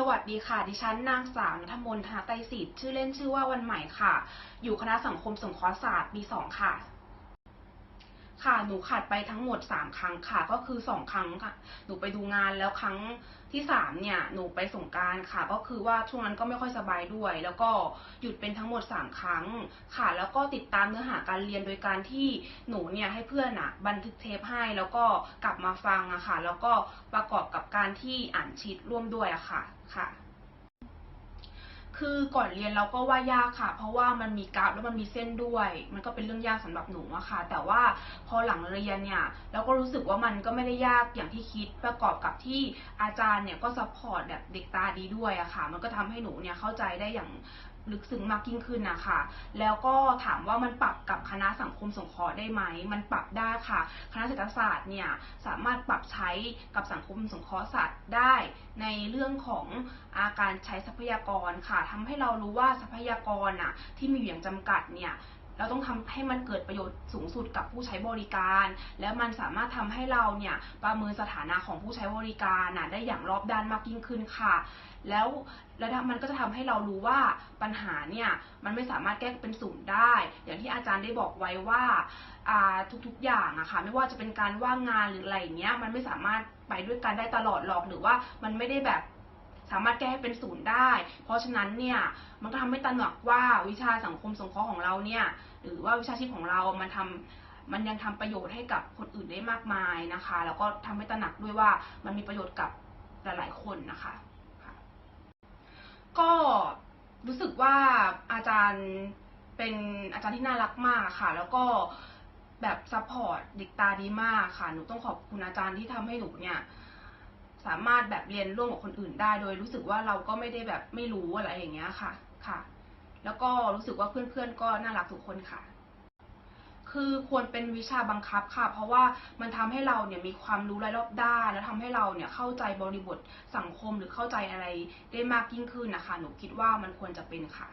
สวัสดีค่ะ ดิฉันนางสาวนัทมนต์ธนาไตสิทธิ์ชื่อเล่นชื่อว่าวันใหม่ค่ะ อยู่คณะสังคมสงเคราะห์ศาสตร์ปีสองค่ะ ค่ะหนูขาดไปทั้งหมด3ครั้งค่ะ ก็คือ2ครั้งค่ะ หนูไปดูงานแล้วครั้งที่3เนี่ย หนูไปส่งการค่ะ ก็คือว่าช่วงนั้นก็ไม่ค่อยสบายด้วย แล้วก็หยุดเป็นทั้งหมด3ครั้งค่ะ แล้วก็ติดตามเนื้อหาการเรียนโดยการที่หนูเนี่ยให้เพื่อนอะบันทึกเทปให้แล้วก็กลับมาฟังอะค่ะ แล้วก็ประกอบกับการที่อ่านชีตร่วมด้วยอะค่ะค่ะ คือก่อนเรียนเราก็ว่ายากค่ะ เพราะว่ามันมีกราฟแล้วมันมีเส้นด้วย มันก็เป็นเรื่องยากสำหรับหนูอะค่ะ แต่ว่าพอหลังเรียนเนี่ยเราก็รู้สึกว่ามันก็ไม่ได้ยากอย่างที่คิดประกอบกับที่อาจารย์เนี่ยก็ซัพพอร์ตแบบเด็กตาดีด้วยอะค่ะ มันก็ทำให้หนูเนี่ยเข้าใจได้อย่างลึกซึ้งมากยิ่งขึ้นนะคะ แล้วก็ถามว่ามันปรับกับ ณะสังคมสงเคราะห์ได้ไหม มันปรับได้ค่ะ คณะเศรษฐศาสตร์เนี่ยสามารถปรับใช้กับสังคมสงเคราะห์ศาสตร์ได้ในเรื่องของอาการใช้ทรัพยากรค่ะทำให้เรารู้ว่าทรัพยากรอะที่มีอยู่อย่างจำกัดเนี่ย เราต้องทำให้มันเกิดประโยชน์สูงสุดกับผู้ใช้บริการ และมันสามารถทำให้เราเนี่ยประเมินสถานะของผู้ใช้บริการน่ะได้อย่างรอบด้านมากยิ่งขึ้นค่ะ แล้วแล้วมันก็จะทำให้เรารู้ว่าปัญหาเนี่ยมันไม่สามารถแก้เป็นศูนย์ได้ อย่างที่อาจารย์ได้บอกไว้ว่าทุกๆอย่างอะค่ะไม่ว่าจะเป็นการว่างงานหรืออะไรเงี้ยมันไม่สามารถไปด้วยกันได้ตลอดหรอกหรือว่ามันไม่ได้แบบ สามารถแก้ให้เป็นศูนย์ได้ เพราะฉะนั้นเนี่ยมันก็ทำให้ตระหนักว่าวิชาสังคมสงเคราะห์ของเราเนี่ยหรือว่าวิชาชีพของเรามันทำมันยังทำประโยชน์ให้กับคนอื่นได้มากมายนะคะ แล้วก็ทำให้ตระหนักด้วยว่ามันมีประโยชน์กับหลายๆคนนะคะ ก็รู้สึกว่าอาจารย์เป็นอาจารย์ที่น่ารักมากค่ะ แล้วก็แบบซัพพอร์ตเด็กตาดีมากค่ะ หนูต้องขอบคุณอาจารย์ที่ทำให้หนูเนี่ย สามารถแบบเรียนร่วมกับคนอื่นได้ โดยรู้สึกว่าเราก็ไม่ได้แบบไม่รู้อะไรอย่างเงี้ยค่ะค่ะ แล้วก็รู้สึกว่าเพื่อนๆก็น่ารักทุกคนค่ะ คือควรเป็นวิชาบังคับค่ะ เพราะว่ามันทำให้เราเนี่ยมีความรู้รายรอบด้านแล้วทำให้เราเนี่ยเข้าใจบริบทสังคมหรือเข้าใจอะไรได้มากยิ่งขึ้นนะคะ หนูคิดว่ามันควรจะเป็นค่ะ